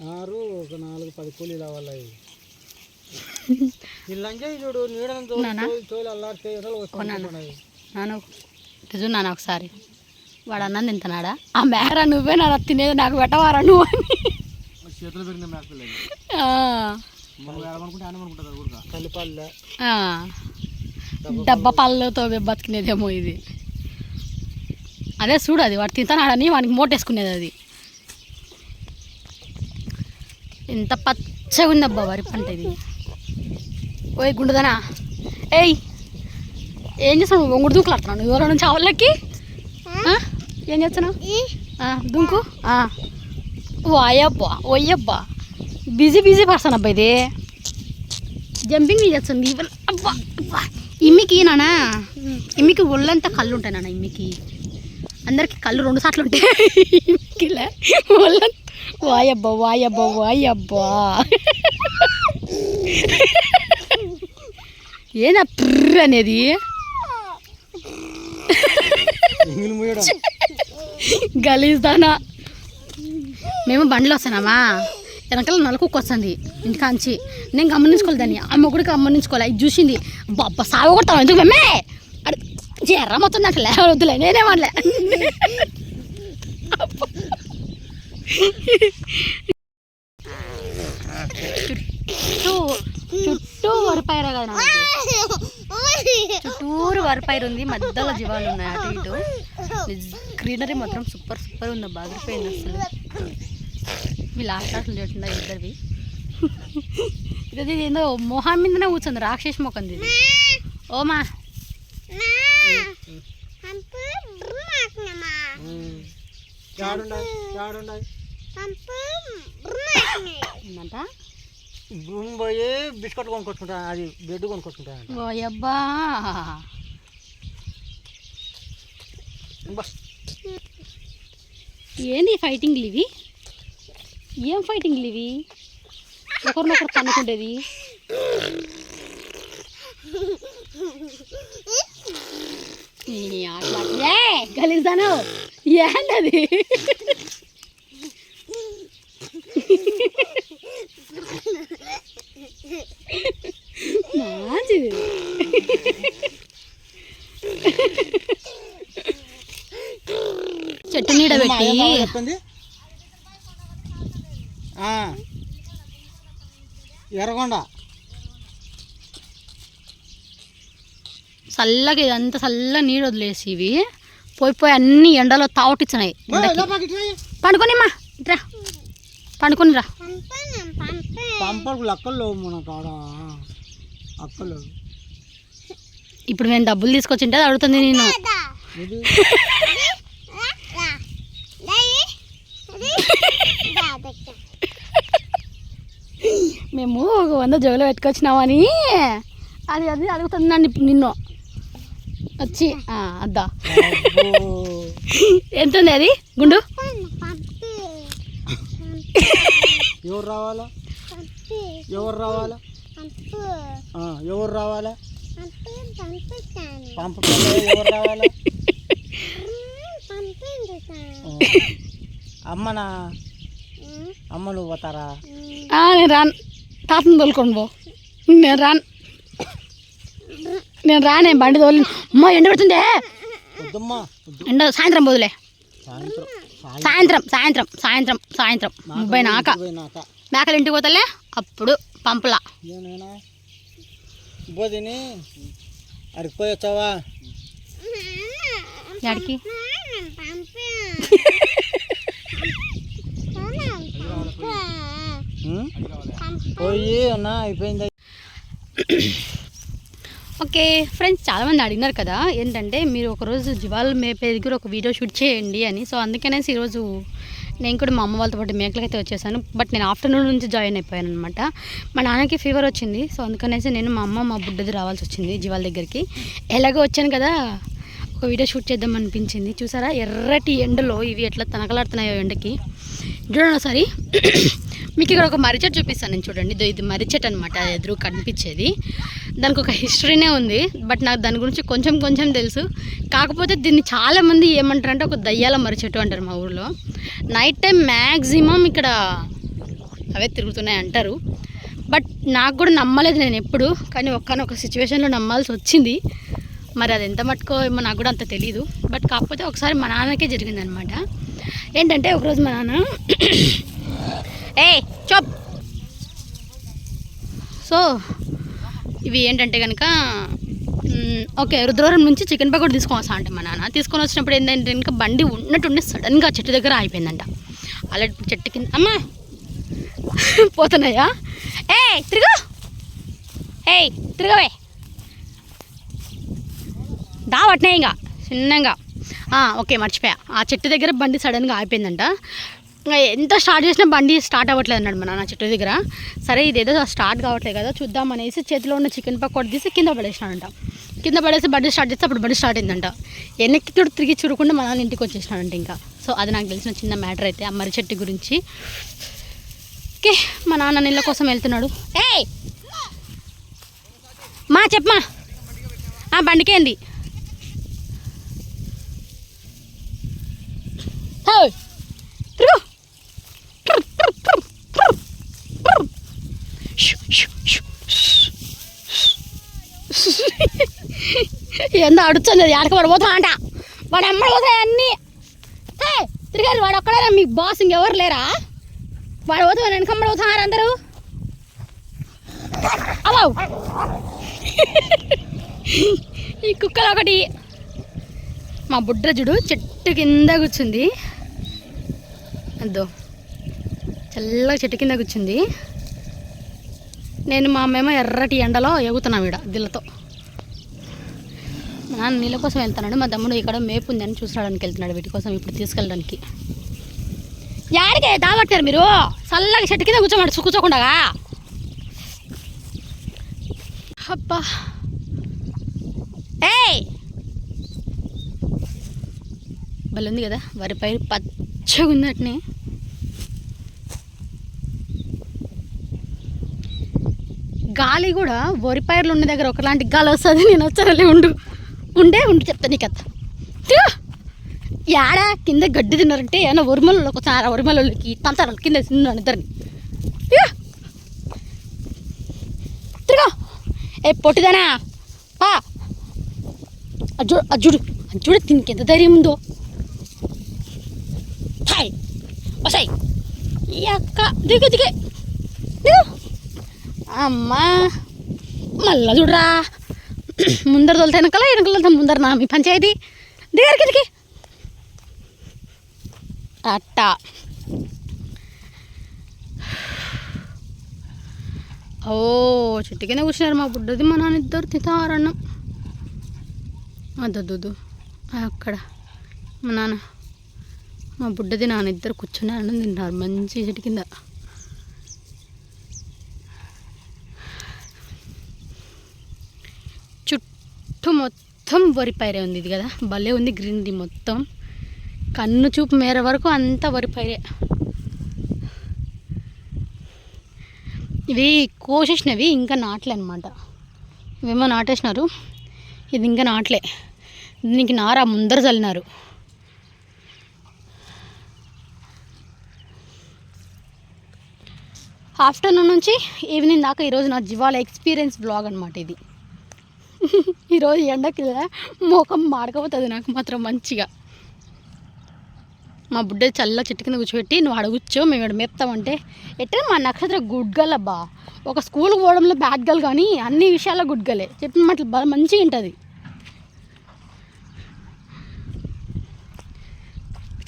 ఆరు ఒక నాలుగు పది కూలీలు అవ్వాలి లంజాయి చూడు నీడని? తోలి అల్లాడితే చూడు నాన్న ఒకసారి. వాడు అన్నం తింటున్నాడా? ఆ మేర నువ్వే నా తినేది నాకు పెట్టవారా నువ్వు అని. చేతులు పెరిగిన. డబ్బా పళ్ళతో బతికినేదేమో ఇది. అదే చూడు అది వాడు తింటున్నాడని వానికి మోటేసుకునేది అది. ఎంత పచ్చగా ఉంది అబ్బా వరి పంట ఇది. ఓయ్ గుండుదనా? ఏయ్ ఏం చేస్తావు నువ్వు ఒంగుడు దూకులాడుతున్నావు నువ్వు ఎవరో నుంచి ఆవులకి? ఏం చేస్తున్నావు? దుంకు? ఆ. వాయబ్బా ఓయ్యబ్బా బిజీ బిజీ పర్సన్ అబ్బా ఇది. జంపింగ్ చేస్తుంది. ఇవన్ అబ్బా అబ్బా. ఇమ్మికి నానా? ఇమ్మికి ఒళ్ళంతా కళ్ళు ఉంటాయి నాన్న ఇమ్మికి. అందరికి కళ్ళు రెండు సార్లు ఉంటాయి. ఇమ్మికిలే ఒళ్ళంతా వాయబ్బా వాయబ్బా వాయబ్బా. ఏనా ప్ర్ర అనేది? ఇంగిలి గలీజ్దానా. మేము బండిలో వస్తున్నామా? వెనకాల నలుకుకు వస్తుంది ఇంటికాంచి నేను గమనించుకోలేదు దాన్ని. అమ్మ కూడా గమనించుకోవాలి. ఇది చూసింది. బాబా సాగు కొడతాం ఎందుకు మేమే అడు ఎర్ర మొత్తం నాకు లే వద్దులే నేనేమనలే చుట్టూ చుట్టూ వరిపైర కదా. చుట్టూరు వరిపైరు ఉంది మధ్యలో జీవాలు ఉన్నాయి అటు ఇటు. గ్రీనరీ మాత్రం సూపర్ సూపర్ ఉంది బాగిపోయింది అసలు. వీళ్ళు ఆటలు చేస్తున్నారు ఇద్దరివి. ఇది ఏందో మొహం మీదనే కూర్చుంది రాక్షసి మొక్కంది ఇది. ఓమా. చాడుండాయి చాడుండాయి ఏంటంట భూమి పోయి బిస్కెట్ కొనుక్కొచ్చుకుంటా అది బెడ్ కొనుక్కొచ్చుకుంటా ఓయబ్బా బస్ ఏంది ఫైటింగ్లు ఇవి? ఏం ఫైటింగ్లు ఇవి? ఒకరినొకరు ఏ గలీజాను. ఏంటది చెట్టు నీడ పెట్టి. ఎర్రగొండ. చల్లగా ఇదంతా చల్ల నీళ్ళు వదిలేసి ఇవి. పోయి పోయి అన్ని ఎండలో తావటిచ్చినాయి పండుకొనిమ్మా ఇట్రా. పండుకొనిరా. పంపకు లక్కలు మన కాడ. అక్కలు. ఇప్పుడు మేము డబ్బులు తీసుకొచ్చింటే అది అడుగుతుంది నేను మేము ఒక వంద జోలు పెట్టుకొచ్చినామని. అది అది అడుగుతుంది నన్ను ఇప్పుడు నిన్ను. వచ్చి అద్దా. ఎంత ఉంది అది? గుండు? ఎవరు రావాలా? ఎవరు రావాలా? ఎవరు రావాలా? పంపకాలు ఎవరు రావాలా. అమ్మనా? అమ్మ నువ్వు పోతారా? ఆ, నేను రాను. తాతను తోలుకొని పో. నేను రాను. నేను రానే బండి తోలి అమ్మ ఎండ పెడుతుందే. ఎండ సాయంత్రం పోదులే. సాయంత్రం. సాయంత్రం సాయంత్రం సాయంత్రం ముప్పై నాక. మేకలు ఇంటికి పోతలే అప్పుడు. పంపలా. బోధిని అడిగి పోయి వచ్చావా? యాడికి ఉం? పోయి అన్నా అయిపోయింది. ఓకే ఫ్రెండ్స్ చాలామంది అడిగినారు కదా ఏంటంటే మీరు ఒకరోజు జివాల్ మేపే దగ్గర ఒక వీడియో షూట్ చేయండి అని. సో అందుకనేసి ఈరోజు నేను కూడా మా అమ్మ వాళ్ళతో పాటు మేకలకైతే వచ్చేసాను. బట్ నేను ఆఫ్టర్నూన్ నుంచి జాయిన్ అయిపోయాను అనమాట మా నాన్నకి ఫీవర్ వచ్చింది. సో అందుకనేసి నేను మా అమ్మ మా బుడ్డది రావాల్సి వచ్చింది జీవాల దగ్గరికి. ఎలాగో వచ్చాను కదా ఒక వీడియో షూట్ చేద్దాం అనిపించింది. చూసారా? ఎర్రటి ఎండలో ఇవి ఎట్లా తనకలాడుతున్నాయో ఎండకి. చూడండి ఒకసారి. మీకు ఇక్కడ ఒక మరిచెట్ చూపిస్తాను నేను చూడండి. ఇది మరిచెట్ అనమాట ఎదురు కనిపించేది. దానికి ఒక హిస్టరీనే ఉంది బట్ నాకు దాని గురించి కొంచెం కొంచెం తెలుసు. కాకపోతే దీన్ని చాలామంది ఏమంటారంటే ఒక దయ్యాల మర్రి చెట్టు అంటారు మా ఊర్లో. నైట్ టైం మ్యాక్సిమం ఇక్కడ అవే తిరుగుతున్నాయి అంటారు. బట్ నాకు కూడా నమ్మలేదు నేను ఎప్పుడు కానీ ఒక్కనొక సిచ్యువేషన్లో నమ్మాల్సి వచ్చింది. మరి అది ఎంత మట్టుకో ఏమో నాకు కూడా అంత తెలియదు బట్ కాకపోతే ఒకసారి మా నాన్నకే జరిగిందనమాట ఏంటంటే ఒకరోజు మా నాన్న ఏ చోప్. సో ఇవి ఏంటంటే కనుక ఓకే రుద్రవరం నుంచి చికెన్ పకోడీ తీసుకొని వస్తా అంటే మా నాన్న. తీసుకొని వచ్చినప్పుడు ఏంటంటే ఇంకా బండి ఉన్నట్టుండి సడన్గా చెట్టు దగ్గర అయిపోయిందంట అలా చెట్టు కింద అమ్మా! పోతున్నాయా? ఏ తిరుగు! ఏ తిరగవే! దా ఇంకా చిన్నగా. ఓకే మర్చిపోయా. ఆ చెట్టు దగ్గర బండి సడన్గా ఆగిపోయిందంట. ఎంత స్టార్ట్ చేసినా బండి స్టార్ట్ అవ్వట్లేదు అన్నాడు మా నాన్న చెట్టు దగ్గర. సరే ఇదేదో స్టార్ట్ కావట్లేదు కదా చూద్దాం అనేసి చేతిలో ఉన్న చికెన్ పకోడీ తీసి కింద పడేసినాడంట. కింద పడేసి బండి స్టార్ట్ చేస్తే అప్పుడు బండి స్టార్ట్ అయిందంట. వెనక్కి కూడా తిరిగి చూడకుండా మా నాన్న ఇంటికి వచ్చేసినాడంట ఇంకా. సో అది నాకు తెలిసిన చిన్న మ్యాటర్ అయితే ఆ మర్రి చెట్టు గురించి. ఓకే మా నాన్న నీళ్ళ కోసం వెళ్తున్నాడు. ఏ మా చెప్పమా ఆ బండికేంది ఏందో అడుచున్నది అది పోతా అంట. వాడు అమ్మడు పోతాయి అన్నీ. ఏ, తిరిగారు వాడు ఒక్కడేనా మీకు బాస్ ఇంకెవరు లేరా? వాడు పోతే వాడు వెనకమ్మడి పోతున్నారు అందరూ? అలా ఈ కుక్కలు ఒకటి. మా బుడ్రజుడు చెట్టు కింద కూర్చుంది. అద్దో. చల్లగా చెట్టు కింద కూర్చుంది. నేను మా అమ్మేమో ఎర్రటి ఎండలో ఎగుతున్నాం వీడ దిల్లతో. మా నాన్న నీళ్ళ కోసం వెళ్తున్నాడు మా తమ్ముడు ఇక్కడ మేపు ఉందని చూసడానికి వెళ్తున్నాడు వీటి కోసం ఇప్పుడు తీసుకెళ్ళడానికి. యాడికే దాబట్టారు మీరు? చల్లగా చెట్టు కింద కూర్చోమంట కూర్చోకుండా అబ్బా. ఏయ్! భలే ఉంది కదా వరి పైరు పచ్చగా ఉంది గాలి కూడా వరి పైర్లు ఉన్న దగ్గర ఒకలాంటి గాలి వస్తుంది నేను వచ్చారలే ఉండు. ఉండే ఉండి చెప్తా నీ కథ యాడా కింద గడ్డి తిన్నారంటే ఏమన్నా ఉరిమలలోకి వచ్చారా ఉరిమలలోకి తంతారు కింద తిన్నాను ఇద్దరిని. తిరుగా. ఏ పొట్టిదానా? పా. అజ్జుడు అజ్జుడు అజ్జుడు దీనికి ఎంత ధైర్యం ఉందో. హాయ్. వసాయి ఈ అక్క. దిగు దిగే. దిగు అమ్మా. మళ్ళా చూడరా. ముందర తోలితే వెనకాల వెనకాల తోలితే ముందర నా మీ పంచాయతీ. దిగరికి కిందకి అట్టా. ఓ చెట్టు కింద కూర్చున్నారు మా బుడ్డది మా నాన్న ఇద్దరు తితారన్నం. అద్దొద్దు అక్కడ మా నాన్న. మా బుడ్డది నాన్న ఇద్దరు కూర్చుని అన్నం తింటారు మంచి చెట్టు కింద. చుట్టూ మొత్తం వరి పైరే ఉంది ఇది కదా. భలే ఉంది గ్రీనరీ మొత్తం. కన్ను చూపు మేర వరకు అంతా వరి పైరే. ఇవి కోసేసినవి ఇంకా నాట్లే అనమాట ఇవేమో నాటేసినారు. ఇది ఇంకా నాట్లే. దీనికి నార ముందర చల్లినారు. ఆఫ్టర్నూన్ నుంచి ఈవినింగ్ దాకా ఈరోజు నా జివాల ఎక్స్పీరియన్స్ బ్లాగ్ అనమాట ఇది. ఈరోజు ఎండకి మోకం మాడకపోతుంది నాకు మాత్రం మంచిగా. మా బుడ్డ చల్ల చెట్టు కింద కూర్చోబెట్టి నువ్వు ఆడ మేము ఇక్కడ మేపుతామంటే. ఎట్లా మా నక్షత్ర గుడ్ గర్ల్ అబ్బా. ఒక స్కూల్కి పోవడంలో బ్యాడ్ గర్ల్ కానీ అన్ని విషయాల్లో గుడ్ గర్లే చెప్పిన మాటలు మంచిగా ఉంటుంది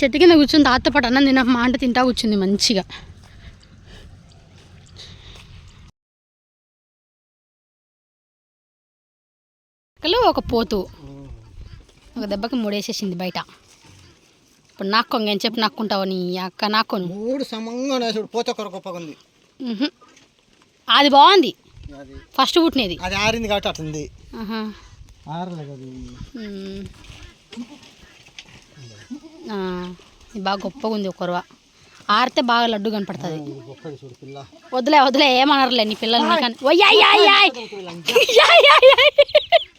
చెట్టు కింద కూర్చుని తాత పాటు అన్నం తిన మా అంటే తింటా కూర్చుంది మంచిగా. అక్కలు ఒక పోతు. ఒక దెబ్బకి మూడేసేసింది బయట. ఇప్పుడు నాకు ఇంకేం చెప్పి నాక్కుంటావు నీ అక్క నాక్కోను? మూడు సమంగా గొప్పగా ఉంది. అది బాగుంది. ఫస్ట్ పుట్టినది. అది ఆరింది కాబట్టి ఇది. బాగా గొప్పగా ఉంది ఒక ఆరితే బాగా లడ్డు కనపడుతుంది. వదిలే వదిలే ఏమనరులే నీ పిల్లలు నీకని